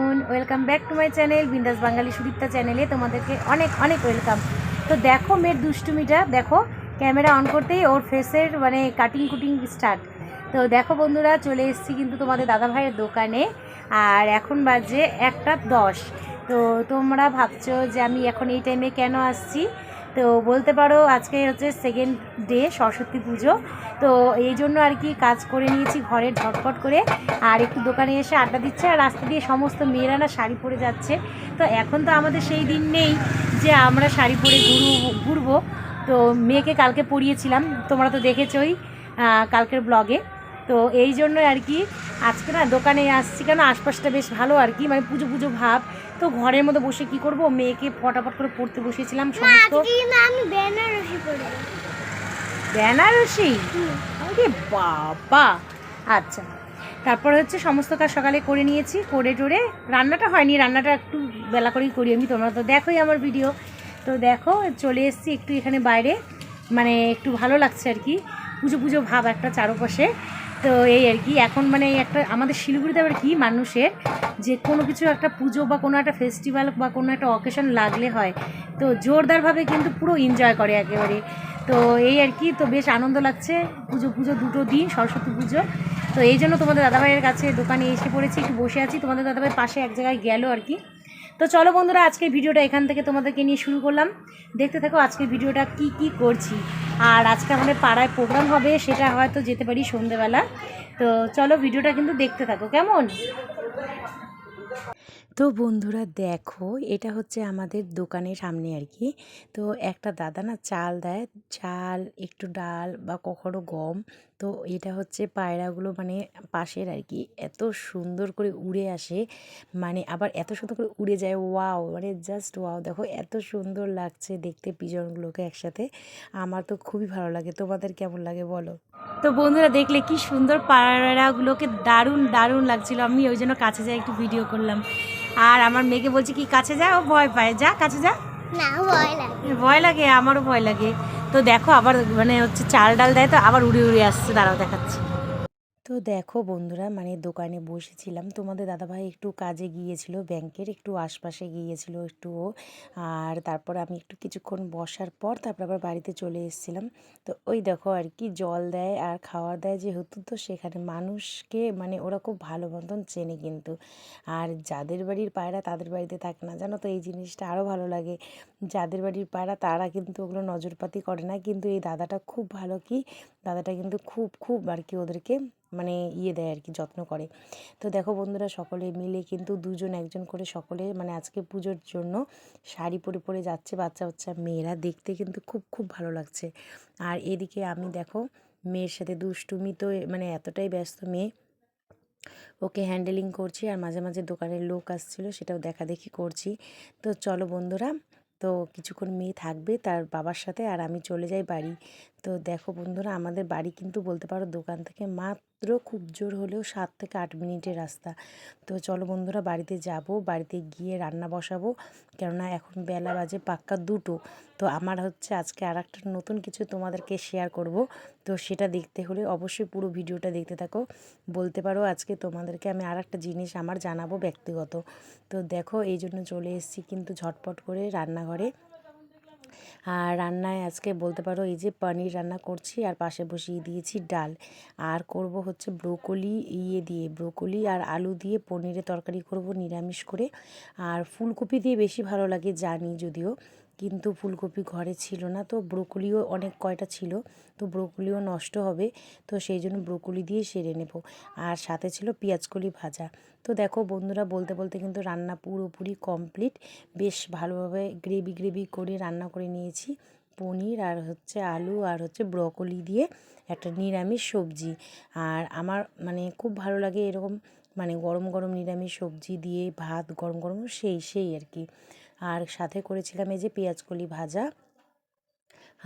Afternoon welcome back to my channel Bindaas Bangali Sudipta চ্যানেলে তোমাদেরকে অনেক অনেক ওয়েলকাম তো দেখো মেয়ের দুষ্টুমিটা, দেখো ক্যামেরা অন করতেই ওর ফেসের মানে কাটিং কুটিং স্টার্ট তো দেখো বন্ধুরা, চলে এসেছি কিন্তু তোমাদের দাদা ভাইয়ের দোকানে। আর এখন বাজে একটা দশ। তো তোমরা ভাবছ যে আমি এখন এই টাইমে কেন আসছি? তো বলতে পারো আজকে হচ্ছে সেকেন্ড ডে সরস্বতী পুজো। তো এই জন্য আর কি কাজ করে নিয়েছি ঘরে ঝটপট করে। আর একটু দোকানে এসে আড্ডা দিচ্ছে আর রাস্তা দিয়ে সমস্ত মেয়েরা না শাড়ি পরে যাচ্ছে। তো এখন তো আমাদের সেই দিন নেই যে আমরা শাড়ি পরে ঘুরু, ঘুরবো। তো মেয়েকে কালকে পরিয়েছিলাম, তোমরা তো দেখেছই কালকের ব্লগে তো এই জন্য আর কি আজকে না দোকানে আসছি কেন, আশপাশটা বেশ ভালো আর কি মানে পুজো পুজো ভাব। তো ঘরের মধ্যে বসে কি করব? মেয়েকে ফটাফট করে পড়তে বসিয়েছিলাম সমস্ত আমি বেনারসি পরে বেনারসি? আরে বাবা! আচ্ছা তারপরে হচ্ছে সমস্ত কাজ সকালে করে নিয়েছি করে টোরে রান্নাটা হয়নি রান্নাটা একটু বেলা করেই করি আমি তোমরা তো দেখোই আমার ভিডিও। তো দেখো চলে এসেছি একটু এখানে বাইরে মানে একটু ভালো লাগছে আর কি। পুজো পুজো ভাব একটা চারপাশে। তো এই আর কি, এখন মানে একটা, আমাদের শিলিগুড়িতে আবার কি মানুষের যে কোনো কিছু একটা পুজো বা কোনো একটা ফেস্টিভ্যাল বা কোনো একটা অকেশন লাগলে হয়, তো জোরদারভাবে কিন্তু পুরো এনজয় করে একেবারে। তো এই আর কি, তো বেশ আনন্দ লাগছে, পুজো পুজো দুটো দিন, সরস্বতী পুজো। তো এই জন্য তোমাদের দাদাভাইয়ের কাছে দোকানে এসে পড়েছি, একটু বসে আছি। তোমাদের দাদাভাই পাশে এক জায়গায় গেল আর কি। তো চলো বন্ধুরা, আজকে ভিডিওটা এখান থেকে তোমাদেরকে নিয়ে শুরু করলাম। দেখতে থাকো আজকে ভিডিওটা কি কি করছি। আর আজকে আমাদের পাড়ায় প্রোগ্রাম হবে, সেটা হয়তো যেতে পারি সন্ধেবেলা। তো চলো ভিডিওটা কিন্তু দেখতে থাকো, কেমন? তো বন্ধুরা দেখো, এটা হচ্ছে আমাদের দোকানের সামনে আর কি। তো একটা দাদা না চাল দেয়, চাল, একটু ডাল বা কখনো গম। তো এটা হচ্ছে পায়রাগুলো মানে পাশের আর কি, এত সুন্দর করে উড়ে আসে। মানে আবার এত সুন্দর করে উড়ে যায়, ওয়াও মানে জাস্ট ওয়াও। দেখো, এত সুন্দর লাগছে দেখতে পিজনগুলোকে একসাথে। আমার তো খুবই ভালো লাগে, তোমাদের কেমন লাগে বলো? তো বন্ধুরা দেখলে কি সুন্দর পায়রাগুলোকে দারুণ দারুণ লাগছিল। আমি ওই জন্য কাছে যাই একটু ভিডিও করলাম। আর আমার মেয়েকে বলছে কি কাছে যা ও ভয় পায়। যা কাছে যা। না ভয় লাগে। ভয় লাগে আমারও ভয় লাগে। তো দেখো আবার মানে হচ্ছে চাল ডাল দেয় তো আবার উড়ে উড়ে আসছে দাঁড়াও দেখাচ্ছি। তো দেখো বন্ধুরা মানে দোকানে বসেছিলাম। তোমাদের দাদাভাই একটু কাজে গিয়েছিল, ব্যাংকের একটু আশপাশে গিয়েছিল একটু। আর তারপর আমি একটু কিছুক্ষণ বসার পর তারপর আবার বাড়িতে চলে এসেছিলাম। তো ওই দেখো আর কি, জল দেয় আর খাওয়ার দেয় যেহেতু, তো সেখানে মানুষকে মানে ওরা খুব ভালো মতন চেনে কিন্তু। আর যাদের বাড়ির পায়রা তাদের বাড়িতে থাকে না, জানো তো? এই জিনিসটা আরও ভালো লাগে। যাদের বাড়ির পায়রা তারা কিন্তু ওগুলো নজরপাতি করে না। কিন্তু এই দাদাটা খুব ভালো কি, দাদাটা কিন্তু খুব খুব আর কি ওদেরকে মানে ইয়ে দেয় আর কি যত্ন করে। তো দেখো বন্ধুরা, সকলে মিলে কিন্তু দুজন একজন করে সকলে মানে আজকে পুজোর জন্য শাড়ি পরে পরে যাচ্ছে বাচ্চা বাচ্চা মেয়েরা। দেখতে কিন্তু খুব খুব ভালো লাগছে। আর এদিকে আমি দেখো, মেয়ের সাথে দুষ্টুমি তো মানে এতটাই ব্যস্ত মেয়ে। ওকে হ্যান্ডেলিং করছি আর মাঝে মাঝে দোকানের লোক আসছিল, সেটাও দেখাদেখি করছি। তো চলো বন্ধুরা, তো কিছুক্ষণ মেয়ে থাকবে তার বাবার সাথে আর আমি চলে যাই বাড়ি। তো দেখো বন্ধুরা, আমাদের বাড়ি কিন্তু বলতে পারো দোকান থেকে মাত্র খুব জোর হলেও সাত থেকে আট মিনিটের রাস্তা। তো চলো বন্ধুরা, বাড়িতে যাব, বাড়িতে গিয়ে রান্না বসাবো। কেননা এখন বেলা বাজে পাক্কা দুটো। তো আমার হচ্ছে আজকে আর একটা নতুন কিছু তোমাদেরকে শেয়ার করব। তো সেটা দেখতে হলে অবশ্যই পুরো ভিডিওটা দেখতে থাকো। বলতে পারো আজকে তোমাদেরকে আমি আর একটা জিনিস আমার জানাব ব্যক্তিগত। তো দেখো, এই জন্য চলে এসেছি কিন্তু ঝটপট করে রান্নাঘরে। আর রান্নায় আজকে বলতে পারো এই যে পনির রান্না করছি আর পাশে বসিয়ে দিয়েছি ডাল। আর করব হচ্ছে ব্রোকলি ইয়ে দিয়ে, ব্রোকলি আর আলু দিয়ে পনিরের তরকারি করব নিরামিষ করে। আর ফুলকপি দিয়ে বেশি ভালো লাগে জানি যদিও। কিন্তু ফুলকপি ঘরে ছিল না। তো ব্রোকলিও অনেক কয়টা ছিল, তো ব্রোকলিও নষ্ট হবে, তো সেই জন্য ব্রোকলি দিয়ে সেরে নেব। আর সাথে ছিল পেঁয়াজকলি ভাজা। তো দেখো বন্ধুরা, বলতে বলতে কিন্তু রান্না পুরোপুরি কমপ্লিট বেশ ভালোভাবে গ্রেভি গ্রেভি করে রান্না করে নিয়েছি। পনির আর হচ্ছে আলু আর হচ্ছে ব্রকলি দিয়ে একটা নিরামিষ সবজি। আর আমার মানে খুব ভালো লাগে এরকম মানে গরম গরম নিরামিষ সবজি দিয়ে ভাত গরম গরম, সেই সেই আর কি। আর সাথে করেছিলাম এই যে পেঁয়াজকলি ভাজা।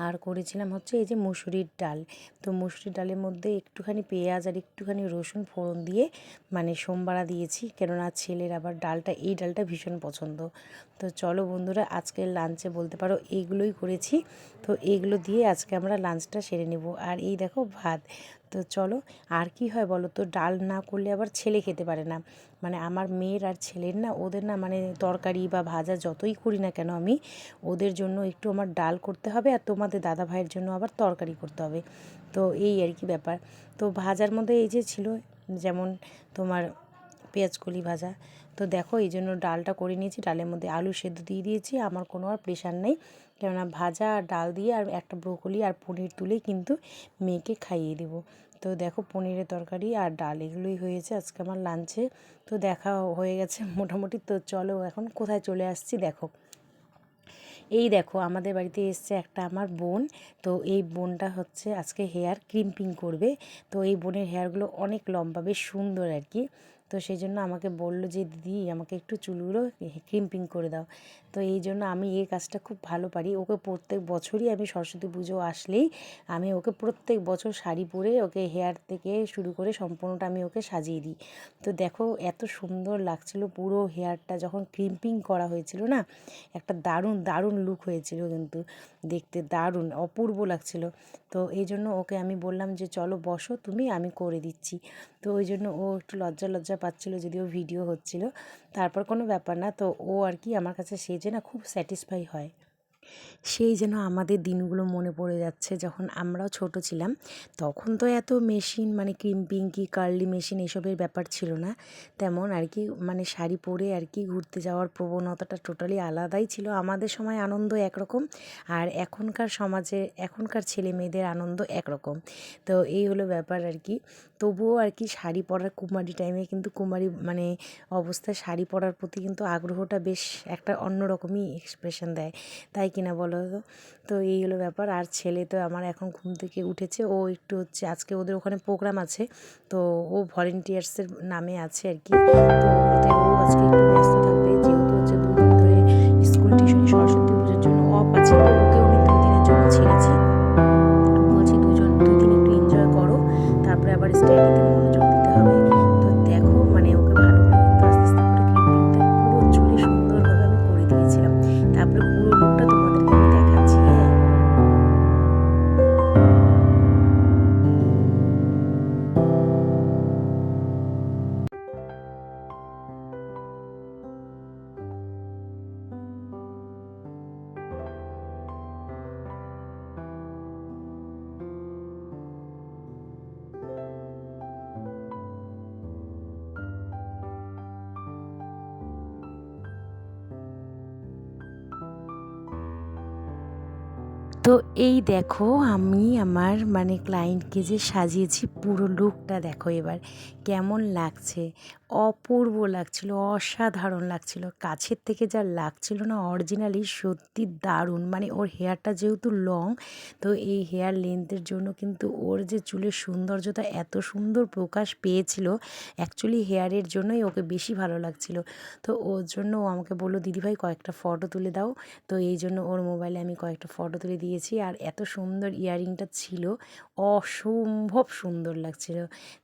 আর করেছিলাম হচ্ছে এই যে মুসুরির ডাল। তো মুসুরির ডালের মধ্যে একটুখানি পেঁয়াজ আর একটুখানি রসুন ফোড়ন দিয়ে মানে সোমবারা দিয়েছি, কেননা ছেলের আবার ডালটা, এই ডালটা ভীষণ পছন্দ। তো চলো বন্ধুরা আজকের লাঞ্চে বলতে পারো এইগুলোই করেছি। তো এইগুলো দিয়ে আজকে আমরা লাঞ্চটা সেরে নেব। আর এই দেখো ভাত তো চলো, আর কি হয় বলো তো? ডাল না করলে আবার ছেলে খেতে পারে না। মানে আমার মেয়ের আর ছেলের না, ওদের না মানে তরকারি বা ভাজা যতই করি না কেন আমি, ওদের জন্য একটু আমার ডাল করতে হবে আর তোমাদের দাদা ভাইয়ের জন্য আবার তরকারি করতে হবে। তো এই আর কি ব্যাপার। তো ভাজার মধ্যে এই যে ছিল, যেমন তোমার পেঁয়াজকলি ভাজা, তো দেখো এই জন্য ডালটা করে নিয়েছি। ডালের মধ্যে আলু সেদ্ধ দিয়ে দিয়েছি, আমার কোনো আর প্রেশার নেই। কেননা ভাজা আর ডাল দিয়ে আর একটা ব্রোকলি আর পনির তুলেই কিন্তু মেয়েকে খাইয়ে দেবো। তো দেখো পনিরের তরকারি আর ডাল এগুলোই হয়েছে আজকে আমার লাঞ্চে। তো দেখা হয়ে গেছে মোটামুটি। তো চলো এখন কোথায় চলে আসছি দেখো। এই দেখো আমাদের বাড়িতে এসছে একটা আমার বোন। তো এই বোনটা হচ্ছে আজকে হেয়ার ক্রিম্পিং করবে। তো এই বোনের হেয়ারগুলো অনেক লম্বা, বেশ সুন্দর আর কি। তো সেই জন্য আমাকে বলল যে, দিদি, আমাকে একটু চুলগুলো ক্রিম্পিং করে দাও। তো এই জন্য আমি এই কাজটা খুব ভালো পারি। ওকে প্রত্যেক বছরই আমি সরস্বতী পুজো আসলেই আমি ওকে প্রত্যেক বছর শাড়ি পরে ওকে হেয়ার থেকে শুরু করে সম্পূর্ণটা আমি ওকে সাজিয়ে দিই। তো দেখো, এত সুন্দর লাগছিল পুরো হেয়ারটা যখন ক্রিম্পিং করা হয়েছিল না, একটা দারুণ দারুণ লুক হয়েছিল কিন্তু দেখতে, দারুণ, অপূর্ব লাগছিল। তো এই জন্য ওকে আমি বললাম যে, চলো বসো তুমি, আমি করে দিচ্ছি। তো ওই জন্য ও একটু লজ্জা লজ্জা পাচ্ছিলো, যদিও ভিডিও হচ্ছিল। তারপর কোনো ব্যাপার না, তো ও আর কি আমার কাছে সেজে না খুব স্যাটিসফাই হয়। সেই যেন আমাদের দিনগুলো মনে পড়ে যাচ্ছে, যখন আমরাও ছোট ছিলাম। তখন তো এত মেশিন মানে ক্রিম্পিং কি কার্লি মেশিন এসবের ব্যাপার ছিল না। তেমন আর কি মানে শাড়ি পরে আর কি ঘুরতে যাওয়ার প্রবণতাটা টোটালি আলাদাই ছিল। আমাদের সময় আনন্দ একরকম, আর এখনকার সমাজে, এখনকার ছেলে মেয়েদের আনন্দ একরকম। তো এই হলো ব্যাপার আর কি। তবুও আর কি শাড়ি পরার কুমারী টাইমে কিন্তু কুমারী মানে অবস্থায় শাড়ি পরার প্রতি কিন্তু আগ্রহটা বেশ একটা অন্যরকমই এক্সপ্রেশন দেয়। তাই কিনা বলো তো? তো এই হলো ব্যাপার। আর ছেলে তো আমার এখন ঘুম থেকে উঠেছে। ও একটু হচ্ছে, আজকে ওদের ওখানে প্রোগ্রাম আছে। তো ও ভলেন্টিয়ার্সের নামে আছে আর কি। স্কুল, টিউশনি, সরস্বতী পুজোর জন্য অফ আছে। দুদিনের জন্য ছেড়েছি। তো এই দেখো আমি আমার মানে ক্লায়েন্টকে যে সাজিয়েছি, পুরো লুকটা দেখো এবার, কেমন লাগছে? অপূর্ব লাগছিল, অসাধারণ লাগছিল। কাছের থেকে যা লাগছিল না অরিজিনালি সত্যি দারুণ। মানে ওর হেয়ারটা যেহেতু লং তো এই হেয়ার লেন্থের জন্য কিন্তু ওর যে চুলের সৌন্দর্যতা এত সুন্দর প্রকাশ পেয়েছিল অ্যাকচুয়ালি হেয়ারের জন্যই ওকে বেশি ভালো লাগছিল। তো ওর জন্য ও আমাকে বলল, দিদিভাই, কয়েকটা ফটো তুলে দাও। তো এই জন্য ওর মোবাইলে আমি কয়েকটা ফটো তুলে দিয়েছি। আর এত সুন্দর ইয়াররিংটা ছিল, অসম্ভব সুন্দর লাগছিল।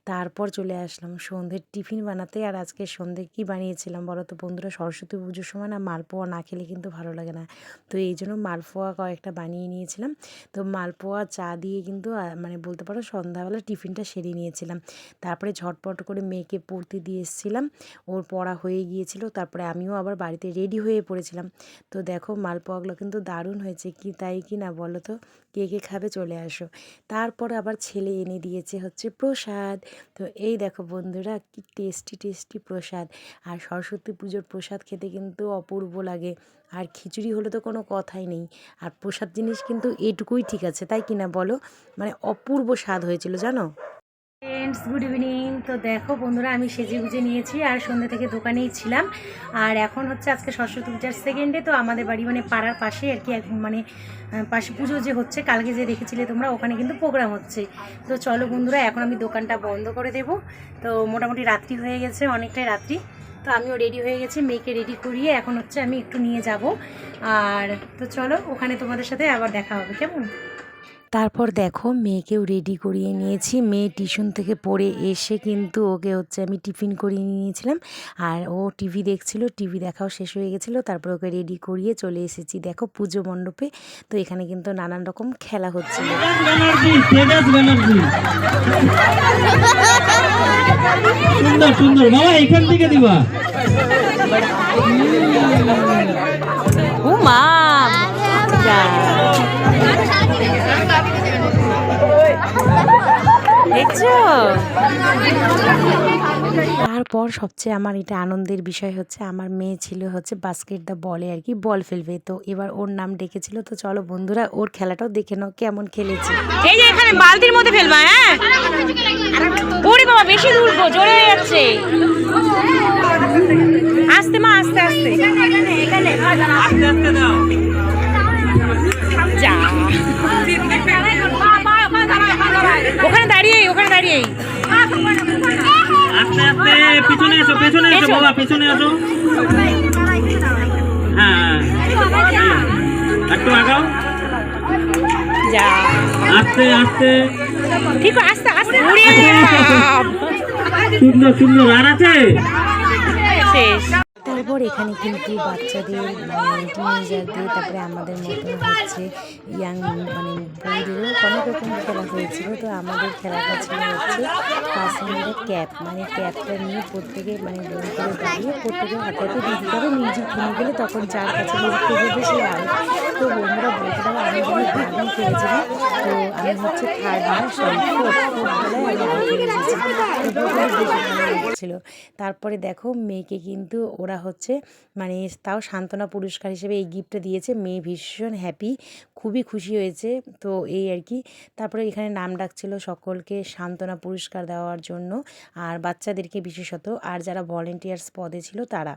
তারপর চলে আসলাম সন্ধ্যের টিফিন বানাতে। আর আজকে সন্ধ্যে কী বানিয়েছিলাম বলো তো? বন্ধুরা, সরস্বতী পুজোর সময় না মালপোয়া না খেলে কিন্তু ভালো লাগে না। তো এই জন্য মালপোয়া কয়েকটা বানিয়ে নিয়েছিলাম। তো মালপোয়া, চা দিয়ে কিন্তু মানে বলতে পারো সন্ধ্যাবেলা টিফিনটা সেরে নিয়েছিলাম। তারপরে ঝটপট করে মেয়েকে পড়তে দিয়ে এসেছিলাম। ওর পড়া হয়ে গিয়েছিল, তারপরে আমিও আবার বাড়িতে রেডি হয়ে পড়েছিলাম। তো দেখো মালপোয়াগুলো কিন্তু দারুণ হয়েছে, কি তাই কি না বলো তো? কে কে খাবে চলে আসো। তারপর আবার ছেলে এনে দিয়েছে হচ্ছে প্রসাদ। তো এই দেখো বন্ধুরা, কি টেস্টি টেস্টি প্রসাদ। আর সরস্বতী পুজোর প্রসাদ খেতে কিন্তু অপূর্ব লাগে। আর খিচুড়ি হলে তো কোনো কথাই নেই। আর প্রসাদ জিনিস কিন্তু এটুকুই ঠিক আছে, তাই কিনা বলো? মানে অপূর্ব স্বাদ হয়েছিল, জানো? ফ্রেন্ডস গুড ইভিনিং তো দেখো বন্ধুরা, আমি সেজে গুজে নিয়েছি আর সন্ধ্যে থেকে দোকানেই ছিলাম। আর এখন হচ্ছে আজকে সরস্বতী পূজার সেকেন্ডে তো আমাদের বাড়ি মানে পাড়ার পাশে আর কি মানে পাশে পুজো যে হচ্ছে, কালকে যে দেখেছিলে তোমরা, ওখানে কিন্তু প্রোগ্রাম হচ্ছে। তো চলো বন্ধুরা, এখন আমি দোকানটা বন্ধ করে দেব। তো মোটামুটি রাত্রি হয়ে গেছে, অনেকটাই রাত্রি। তো আমিও রেডি হয়ে গেছি, মেয়েকে রেডি করিয়ে এখন হচ্ছে আমি একটু নিয়ে যাব। আর তো চলো, ওখানে তোমাদের সাথে আবার দেখা হবে, কেমন? তারপর দেখো মেয়েকেও রেডি করিয়ে নিয়েছি। মেয়ে টিউশন থেকে পড়ে এসে কিন্তু ওকে হচ্ছে আমি টিফিন করিয়ে নিয়েছিলাম। আর ও টিভি দেখছিল টিভি দেখাও শেষ হয়ে গেছিল তারপর ওকে রেডি করিয়ে চলে এসেছি। দেখো পুজো মণ্ডপে তো এখানে কিন্তু নানান রকম খেলা হচ্ছিল ব্যানার্জি তেজাস ব্যানার্জি সুন্দর সুন্দর। বাবা এখান থেকে দিবা। ও মা! দেখছ? তারপর সবচেয়ে আমার এটা আনন্দের বিষয় হচ্ছে আমার মেয়ে ছিল হচ্ছে বাস্কেট দা বলে আর কি বল ফেলবে। তো এবার ওর নাম ডেকেছিল তো চলো বন্ধুরা ওর খেলাটাও দেখে নাও কেমন খেলেছে। এই যে এখানে বালতির মধ্যে ফেলবা হ্যাঁ? ওরে বাবা বেশি দূর গো জোরে যাচ্ছে। আস্তে মা আস্তে আস্তে। এখানে আস্তে আস্তে দাও যা। ওখানে দাঁড়িয়ে ওখানে দাঁড়িয়ে আস্তে আস্তে পিছনে এসো পেছনে এসো। বাবা পেছনে এসো হ্যাঁ হ্যাঁ। একটু আগাও। যা। আস্তে আস্তে। ঠিক আস্তে আস্তে সুন্দর সুন্দর আর আছে। শেষ। তারপর এখানে কিন্তু বাচ্চাদের মানে টিনেজারদের তারপরে আমাদের মতো হচ্ছে ইয়াং মানে বইদেরও অনেক রকম খেলা হয়েছিল। তো আমাদের খেলাটা ছিল হচ্ছে মিনিটের ক্যাপ মানে ক্যাপটা নিয়ে প্রত্যেকে মানে গোল করে দাঁড়িয়ে প্রত্যেকে হাতে হাতে দিতে হবে মিউজিক কিনে গেলে তখন যার কাছে সে তো বন্ধুরা আমি তো আমি হচ্ছে লাগছিল তারপরে দেখো মেয়েকে কিন্তু ওরা হচ্ছে মানে তাও সান্ত্বনা পুরস্কার হিসেবে এই গিফটটা দিয়েছে। মেয়ে ভীষণ হ্যাপি খুবই খুশি হয়েছে। তো এই আর কি। তারপরে এখানে নাম ডাকছিল সকলকে সান্ত্বনা পুরস্কার দেওয়ার জন্য আর বাচ্চাদেরকে বিশেষত আর যারা ভলেন্টিয়ার্স পদে ছিল তারা।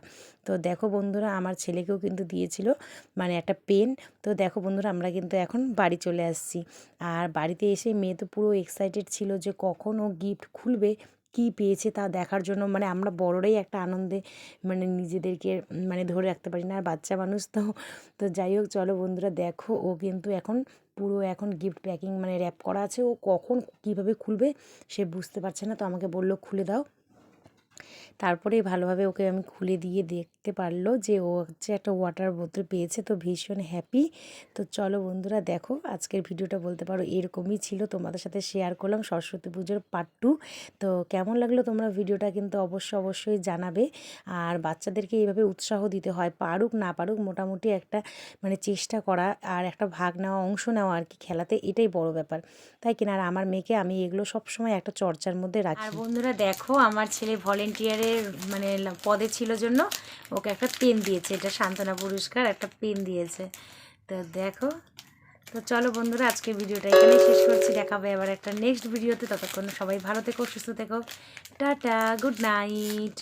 তো দেখো বন্ধুরা, আমার ছেলেকেও কিন্তু দিয়েছিল মানে একটা পেন। তো দেখো বন্ধুরা, আমরা কিন্তু এখন বাড়ি চলে আসছি। আর বাড়িতে এসে মেয়ে তো পুরো এক্সাইটেড ছিল যে কখন ও গিফট খুলবে। কী পেয়েছে তা দেখার জন্য মানে আমরা বড়রাই একটা আনন্দে মানে নিজেদেরকে মানে ধরে রাখতে পারি না। আর বাচ্চা মানুষ তো তো যাই হোক, চলো বন্ধুরা দেখো, ও কিন্তু এখন পুরো এখন গিফট প্যাকিং মানে র্যাপ করা আছে। ও কখন কীভাবে খুলবে সে বুঝতে পারছে না, তো আমাকে বলল খুলে দাও। তারপরে ভালোভাবে ওকে আমি খুলে দিয়ে দেখতে পারল যে ও হচ্ছে একটা ওয়াটার বোতল পেয়েছে, তো ভীষণ হ্যাপি তো চলো বন্ধুরা দেখো, আজকের ভিডিওটা বলতে পারো এরকমই ছিল। তোমাদের সাথে শেয়ার করলাম সরস্বতী পুজোর পার্ট টু তো কেমন লাগল তোমরা ভিডিওটা কিন্তু অবশ্যই অবশ্যই জানাবে। আর বাচ্চাদেরকে এইভাবে উৎসাহ দিতে হয়, পারুক না পারুক মোটামুটি একটা মানে চেষ্টা করা আর একটা ভাগ নেওয়া, অংশ নেওয়া আর কি খেলাতে এটাই বড় ব্যাপার। তাই কিনা? আর আমার মেয়েকে আমি এগুলো সবসময় একটা চর্চার মধ্যে রাখি। আর বন্ধুরা দেখো, আমার ছেলে ভলেন্টিয়ারের মানে পদে ছিল জন্য ওকে একটা পেন দিয়েছে। এটা সান্ত্বনা পুরস্কার, একটা পেন দিয়েছে। তো দেখো, তো চলো বন্ধুরা আজকে ভিডিওটা এখানে শেষ করছি। দেখাবে আবার একটা নেক্সট ভিডিওতে ততক্ষণ সবাই ভালো থেকো, সুস্থ থেকো। Tata good night